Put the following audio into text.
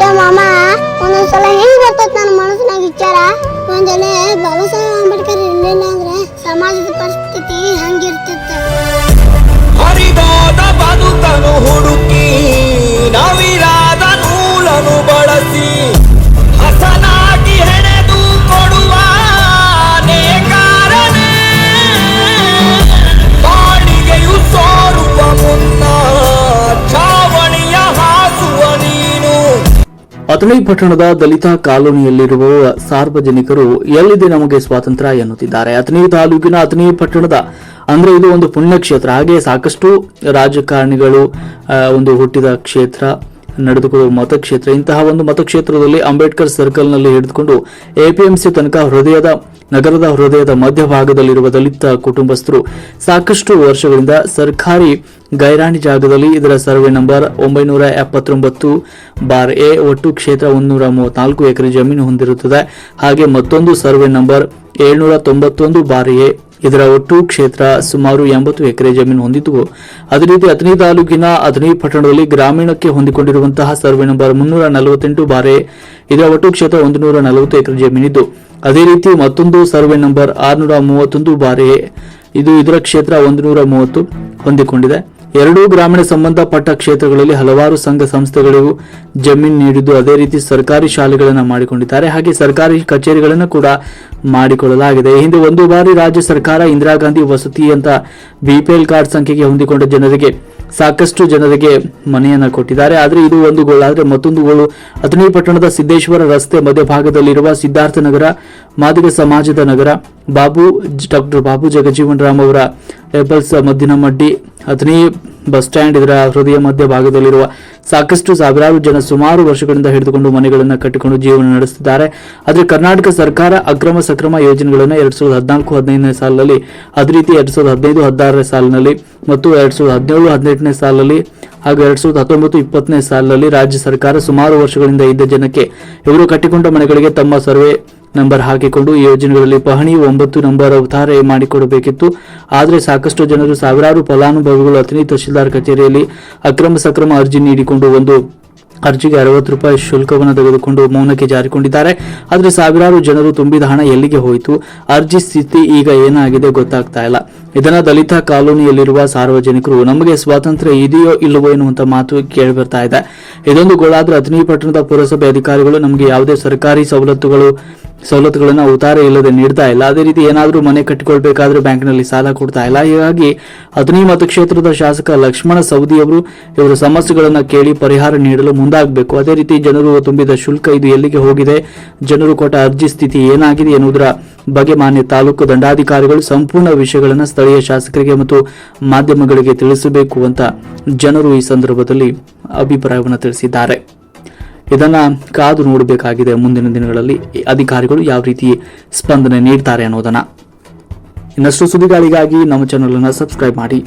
ya mama, mana soalnya ini bertatan manusia bicara, mana soalnya balasan Athani ಪಟ್ಟಣದ ದಲಿತ ಕಾಲೋನಿಯಲ್ಲಿರುವ ಸಾರ್ವಜನಿಕರು ಎಲ್ಲಿದೆ ನಮಗೆ ಸ್ವಾತಂತ್ರ್ಯ ಎನ್ನುತ್ತಿದ್ದಾರೆ. ಅಥಣಿ ತಾಲೂಕಿನ ಅಥಣಿ ಪಟ್ಟಣದ, ಅಂದ್ರೆ ಇದು ಒಂದು ಪುಣ್ಯಕ್ಷೇತ್ರ. ಹಾಗೆ ಸಾಕಷ್ಟು ರಾಜಕಾರಣಿಗಳು ಒಂದು ಹುಟ್ಟಿದ ಕ್ಷೇತ್ರ. ನಡೆದುಕೊಳ್ಳುವ ಮತಕ್ಷೇತ್ರ. ಇಂತಹ ಒಂದು ಮತಕ್ಷೇತ್ರದಲ್ಲಿ ಅಂಬೇಡ್ಕರ್ ಸರ್ಕಲ್ನಲ್ಲಿ ಹಿಡಿದುಕೊಂಡು ಎಪಿಎಂಸಿ ತನಕ ಹೃದಯದ, ನಗರದ ಹೃದಯದ ಮಧ್ಯಭಾಗದಲ್ಲಿರುವ ದಲಿತ ಕುಟುಂಬಸ್ಥರು ಸಾಕಷ್ಟು ವರ್ಷಗಳಿಂದ ಸರ್ಕಾರಿ ಗೈರಾಣಿ ಜಾಗದಲ್ಲಿ ಇದರ ಸರ್ವೆ ನಂಬರ್ ಒಂಬೈನೂರ ಎಪ್ಪತ್ತೊಂಬತ್ತು ಬಾರ್ ಎ ಒಟ್ಟು ಕ್ಷೇತ್ರ ಒಂದೂರ ಮೂವತ್ನಾಲ್ಕು ಎಕರೆ ಜಮೀನು ಹೊಂದಿರುತ್ತದೆ. ಹಾಗೆ ಮತ್ತೊಂದು ಸರ್ವೆ ನಂಬರ್ ಏಳ್ನೂರ ತೊಂಬತ್ತೊಂದು ಬಾರ್ ಎ ಇದರ ಒಟ್ಟು ಕ್ಷೇತ್ರ ಸುಮಾರು ಎಂಬತ್ತು ಎಕರೆ ಜಮೀನು ಹೊಂದಿದ್ದು, ಅದೇ ರೀತಿ ಅಥಣಿ ತಾಲೂಕಿನ ಅಥಣಿ ಪಟ್ಟಣದಲ್ಲಿ ಗ್ರಾಮೀಣಕ್ಕೆ ಹೊಂದಿಕೊಂಡಿರುವಂತಹ ಸರ್ವೆ ನಂಬರ್ ಮುನ್ನೂರ ನಲವತ್ತೆಂಟು ಬಾರೆ ಇದರ ಒಟ್ಟು ಕ್ಷೇತ್ರ ಒಂದು ನೂರ ನಲವತ್ತು ಎಕರೆ ಜಮೀನಿದ್ದು. ಅದೇ ರೀತಿ ಮತ್ತೊಂದು ಸರ್ವೆ ನಂಬರ್ ಆರುನೂರ ಮೂವತ್ತೊಂದು ಬಾರೆ ಇದು ಇದರ ಕ್ಷೇತ್ರ ಒಂದು ನೂರ ಮೂವತ್ತು ಹೊಂದಿಕೊಂಡಿದೆ. ಎರಡೂ ಗ್ರಾಮೀಣ ಸಂಬಂಧಪಟ್ಟ ಕ್ಷೇತ್ರಗಳಲ್ಲಿ ಹಲವಾರು ಸಂಘ ಸಂಸ್ಥೆಗಳಿಗೂ ಜಮೀನು ನೀಡಿದ್ದು ಅದೇ ರೀತಿ ಸರ್ಕಾರಿ ಶಾಲೆಗಳನ್ನು ಮಾಡಿಕೊಂಡಿದ್ದಾರೆ. ಹಾಗೆ ಸರ್ಕಾರಿ ಕಚೇರಿಗಳನ್ನು ಕೂಡ ಮಾಡಿಕೊಳ್ಳಲಾಗಿದೆ. ಹಿಂದೆ ಒಂದು ಬಾರಿ ರಾಜ್ಯ ಸರ್ಕಾರ ಇಂದಿರಾ ಗಾಂಧಿ ವಸತಿ ಅಂತ ಬಿಪಿಎಲ್ ಕಾರ್ಡ್ ಸಂಖ್ಯೆಗೆ ಹೊಂದಿಕೊಂಡ ಜನರಿಗೆ ಸಾಕಷ್ಟು ಜನರಿಗೆ ಮನೆಯನ್ನು ಕೊಟ್ಟಿದ್ದಾರೆ. ಆದರೆ ಇದು ಒಂದು ಗೋಳಾದರೆ ಮತ್ತೊಂದು ಗೋಳು. ಅಥಣಿ ಪಟ್ಟಣದ ಸಿದ್ದೇಶ್ವರ ರಸ್ತೆ ಮಧ್ಯಭಾಗದಲ್ಲಿರುವ ಸಿದ್ಧಾರ್ಥ ನಗರ, ಮಾದಿಗ ಸಮಾಜದ ನಗರ, ಬಾಬು, ಡಾಕ್ಟರ್ ಬಾಬು ಜಗಜೀವನ್ ರಾಮ್ ಅವರ ಲೇಬಲ್ಸ್ ಮದ್ದಿನ ಅಥಣಿ ಬಸ್ ಸ್ಟ್ಯಾಂಡ್ ಇದರ ಹೃದಯ ಮಧ್ಯ ಭಾಗದಲ್ಲಿರುವ ಸಾಕಷ್ಟು ಸಾವಿರಾರು ಜನ ಸುಮಾರು ವರ್ಷಗಳಿಂದ ಹಿಡಿದುಕೊಂಡು ಮನೆಗಳನ್ನು ಕಟ್ಟಿಕೊಂಡು ಜೀವನ ನಡೆಸುತ್ತಿದ್ದಾರೆ. ಆದರೆ ಕರ್ನಾಟಕ ಸರ್ಕಾರ ಅಕ್ರಮ ಸಕ್ರಮ ಯೋಜನೆಗಳನ್ನು ಎರಡ್ ಸಾವಿರದ ಹದಿನಾಲ್ಕು ಹದಿನೈದನೇ ಸಾಲಿನಲ್ಲಿ ಅದೇ ರೀತಿ ಎರಡ್ ಸಾವಿರದ ಹದಿನೈದು, ಹದಿನಾರನೇ ಸಾಲಿನಲ್ಲಿ ಮತ್ತು ಎರಡ್ ಸಾವಿರದ ಹದಿನೇಳು, ಹದಿನೆಂಟನೇ ಸಾಲಿನಲ್ಲಿ ಹಾಗೂ ಎರಡ್ ಸಾವಿರದ ಹತ್ತೊಂಬತ್ತು, ಇಪ್ಪತ್ತನೇ ಸಾಲಿನಲ್ಲಿ ರಾಜ್ಯ ಸರ್ಕಾರ ಸುಮಾರು ವರ್ಷಗಳಿಂದ ಇದ್ದ ಜನಕ್ಕೆ ಇವರು ಕಟ್ಟಿಕೊಂಡ ಮನೆಗಳಿಗೆ ತಮ್ಮ ಸರ್ವೆ ನಂಬರ್ ಹಾಕಿಕೊಂಡು ಈ ಯೋಜನೆಗಳಲ್ಲಿ ಪಹಣಿ ಒಂಬತ್ತು ನಂಬರ್ ಉತ್ತಾರೆ ಮಾಡಿಕೊಡಬೇಕಿತ್ತು. ಆದರೆ ಸಾಕಷ್ಟು ಜನರು ಸಾವಿರಾರು ಫಲಾನುಭವಿಗಳು ಅತಿ ತಹಶೀಲ್ದಾರ್ ಕಚೇರಿಯಲ್ಲಿ ಅಕ್ರಮ ಸಕ್ರಮ ಅರ್ಜಿ ನೀಡಿಕೊಂಡು ಒಂದು ಅರ್ಜಿಗೆ ಅರವತ್ತು ರೂಪಾಯಿ ಶುಲ್ಕವನ್ನು ತೆಗೆದುಕೊಂಡು ಮೌನಕ್ಕೆ ಜಾರಿಕೊಂಡಿದ್ದಾರೆ. ಆದರೆ ಸಾವಿರಾರು ಜನರು ತುಂಬಿದ ಹಣ ಎಲ್ಲಿಗೆ ಹೋಯಿತು? ಅರ್ಜಿ ಸ್ಥಿತಿ ಈಗ ಏನಾಗಿದೆ ಗೊತ್ತಾಗ್ತಾ ಇಲ್ಲ. ಇದನ್ನ ದಲಿತ ಕಾಲೋನಿಯಲ್ಲಿರುವ ಸಾರ್ವಜನಿಕರು ನಮಗೆ ಸ್ವಾತಂತ್ರ್ಯ ಇದೆಯೋ ಇಲ್ಲವೋ ಎನ್ನುವಂತ ಮಾತು ಕೇಳಿ ಬರ್ತಾ ಇದೆ. ಇದೊಂದು ಗೋಳಾದ್ರೆ ಅಥಣಿ ಪಟ್ಟಣದ ಪುರಸಭೆ ಅಧಿಕಾರಿಗಳು ನಮಗೆ ಯಾವುದೇ ಸರ್ಕಾರಿ ಸವಲತ್ತುಗಳು, ಸವಲತ್ತುಗಳನ್ನ ಉತ್ತಾರೆ ಇಲ್ಲದೆ ನೀಡ್ತಾ ಇಲ್ಲ. ಅದೇ ರೀತಿ ಏನಾದರೂ ಮನೆ ಕಟ್ಟಿಕೊಳ್ಬೇಕಾದ್ರೆ ಬ್ಯಾಂಕ್ನಲ್ಲಿ ಸಾಲ ಕೊಡ್ತಾ ಇಲ್ಲ. ಹೀಗಾಗಿ ಅಥಣಿ ಮತಕ್ಷೇತ್ರದ ಶಾಸಕ ಲಕ್ಷ್ಮಣ ಸವದಿ ಅವರು ಇವರ ಸಮಸ್ಯೆಗಳನ್ನ ಕೇಳಿ ಪರಿಹಾರ ನೀಡಲು ಮುಂದಾಗಬೇಕು. ಅದೇ ರೀತಿ ಜನರು ತುಂಬಿದ ಶುಲ್ಕ ಇದು ಎಲ್ಲಿಗೆ ಹೋಗಿದೆ? ಜನರು ಕೊಟ್ಟ ಅರ್ಜಿ ಸ್ಥಿತಿ ಏನಾಗಿದೆ ಎನ್ನುವುದರ ಬಗ್ಗೆ ಮಾನ್ಯ ತಾಲೂಕು ದಂಡಾಧಿಕಾರಿಗಳು ಸಂಪೂರ್ಣ ವಿಷಯಗಳನ್ನು ಸ್ಥಳೀಯ ಶಾಸಕರಿಗೆ ಮತ್ತು ಮಾಧ್ಯಮಗಳಿಗೆ ತಿಳಿಸಬೇಕು ಅಂತ ಜನರು ಈ ಸಂದರ್ಭದಲ್ಲಿ ಅಭಿಪ್ರಾಯವನ್ನು ತಿಳಿಸಿದ್ದಾರೆ. ಇದನ್ನ ಕಾದು ನೋಡಬೇಕಾಗಿದೆ. ಮುಂದಿನ ದಿನಗಳಲ್ಲಿ ಅಧಿಕಾರಿಗಳು ಯಾವ ರೀತಿ ಸ್ಪಂದನೆ ನೀಡ್ತಾರೆ ಅನ್ನೋದನ್ನ. ಇನ್ನಷ್ಟು ಸುದ್ದಿಗಳಿಗಾಗಿ ನಮ್ಮ ಚಾನಲ್ ಅನ್ನು ಸಬ್ಸ್ಕ್ರೈಬ್ ಮಾಡಿ.